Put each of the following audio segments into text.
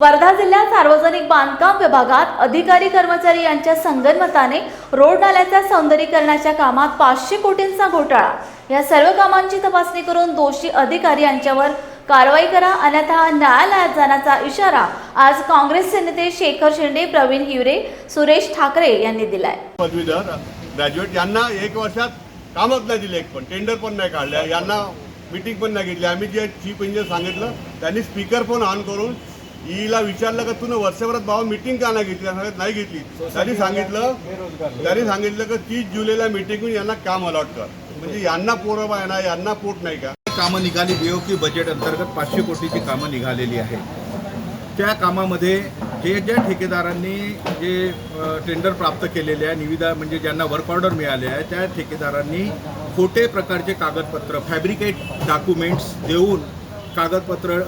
वर्धा जिल्ह्यात सार्वजनिक बांधकाम विभागात अधिकारी कर्मचारी यांच्या संगनमताने रोड नाल्याच्या सौंदर्यीकरणाच्या कामात पाचशे कोटींचा घोटाळा. या सर्व कामांची तपासणी करून दोषी अधिकारी यांच्यावर कारवाई करा अन्यथा न्यायालयात जाण्याचा इशारा आज काँग्रेसचे नेते शेखर शिंदे प्रवीण हिवरे सुरेश ठाकरे यांनी दिलाय. पदवीधर ग्रॅज्युएट यांना एक वर्षात कामच नाही दिले एक पण टेंडर पण नाही काढल्या यांना मीटिंग पण नाही घेतली. आम्ही जे चीफ इंजिनियर सांगितलं त्यांनी स्पीकर फोन ऑन करून ईला विचारलं का तू वर्षभरात बाबा मीटिंग का नाही घेतली? नाही घेतली. त्यांनी सांगितलं त्यांनी सांगितलं की तीस जुलैला मीटिंग होऊन यांना काम अलॉट कर. म्हणजे यांना पोरं आहे ना यांना पोट नाही का? कामं निघाली बीओकी बजेट अंतर्गत पाचशे कोटीची कामं निघालेली आहेत. त्या कामामध्ये जे ज्या ठेकेदारांनी जे टेंडर प्राप्त केलेले आहे निविदा म्हणजे ज्यांना वर्क ऑर्डर मिळाले आहे त्या ठेकेदारांनी खोटे प्रकारचे कागदपत्र फॅब्रिकेट डॉक्युमेंट्स देऊन कागदपत्र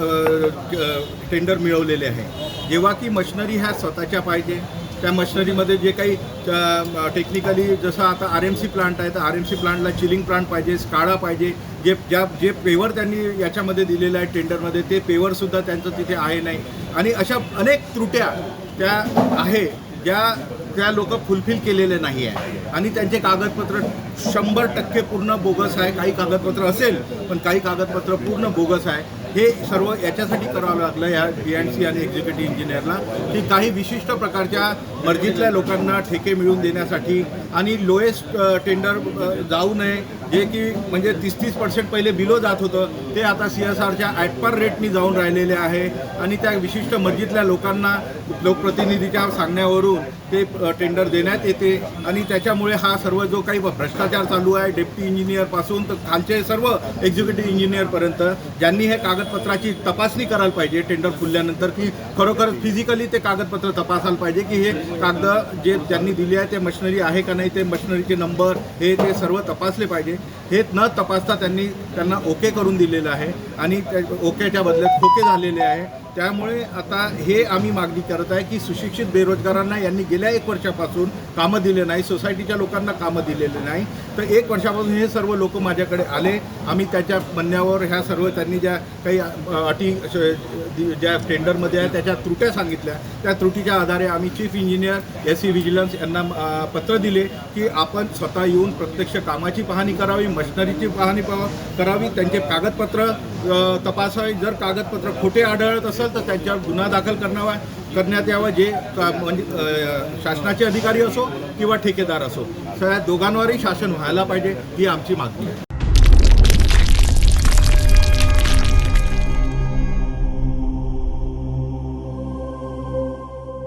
टेंडर मिळवलेले आहे. जेव्हा की मशिनरी ह्या स्वतःच्या पाहिजे त्या मशिनरीमध्ये जे काही टेक्निकली जसं आता आर एम सी प्लांट आहे तर आर एम सी प्लांटला चिलिंग प्लांट पाहिजे स्काडा पाहिजे जे ज्या जे पेवर त्यांनी याच्यामध्ये दिलेलं आहे टेंडरमध्ये ते पेवरसुद्धा त्यांचं तिथे आहे नाही. आणि अशा अनेक त्रुट्या त्या आहे ज्या त्या लोक फुलफिल केलेले नाही आहे. आणि त्यांचे कागदपत्र शंभर टक्के पूर्ण बोगस आहे. काही कागदपत्र असेल पण काही कागदपत्र पूर्ण बोगस आहे. हे सर्व याच्यासाठी करावं लागलं या बी एन सी आणि एक्झिक्युटिव्ह इंजिनियरला की काही विशिष्ट प्रकारच्या मर्जीतल्या लोकांना ठेके मिळवून देण्यासाठी आणि लोएस्ट टेंडर जाऊ नये जे की म्हणजे तीस तीस पर्सेंट पहिले बिलो जात होतं ते आता सी एस आरच्या ॲटपर रेटनी जाऊन राहिलेले आहे. आणि त्या विशिष्ट मर्जीतल्या लोकांना लोकप्रतिनिधीच्या सांगण्यावरून ते टेंडर देण्यात येते. आणि त्याच्यामुळे हा सर्व जो काही भ्रष्टाचार चालू आहे डेप्टी इंजिनियरपासून तर खालचे सर्व एक्झिक्युटिव्ह इंजिनियरपर्यंत ज्यांनी हे कागदपत्राची तपासणी करायला पाहिजे टेंडर खुलल्यानंतर की खरोखर फिजिकली ते कागदपत्र तपासायला पाहिजे की हे कागद जे त्यांनी दिले आहे ते मशिनरी आहे का नाही ते मशिनरीचे नंबर हे ते सर्व तपासले पाहिजे. हे न तपासता त्यांनी त्यांना ओके करून दिलेलं आहे. आणि त्या ओकेच्या बदल्यात खोके झालेले आहे. त्यामुळे आता हे आम्ही मागणी करत आहे की सुशिक्षित बेरोजगारांना यांनी गेल्या एक वर्षापासून कामं दिले नाही सोसायटीच्या लोकांना कामं दिलेले नाही. तर एक वर्षापासून हे सर्व लोक माझ्याकडे आले. आम्ही त्याच्या म्हणण्यावर ह्या सर्व त्यांनी ज्या काही अटी ज्या टेंडरमध्ये आहे त्याच्या त्रुट्या सांगितल्या. त्या त्रुटीच्या आधारे आम्ही chief engineer S C vigilance यांना पत्र दिले की आपण स्वतः येऊन प्रत्यक्ष कामाची पाहणी करावी मशिनरीची पाहणी पाहा- करावी त्यांचे कागदपत्र तपासावी जर कागदपत्र खोटे आढळत असेल तर त्यांच्यावर गुन्हा दाखल करण्यावा करण्यात यावा जे म्हणजे शासनाचे अधिकारी असो किंवा ठेकेदार असो. सगळ्या दोघांवरही शासन व्हायला पाहिजे ही आमची मागणी आहे.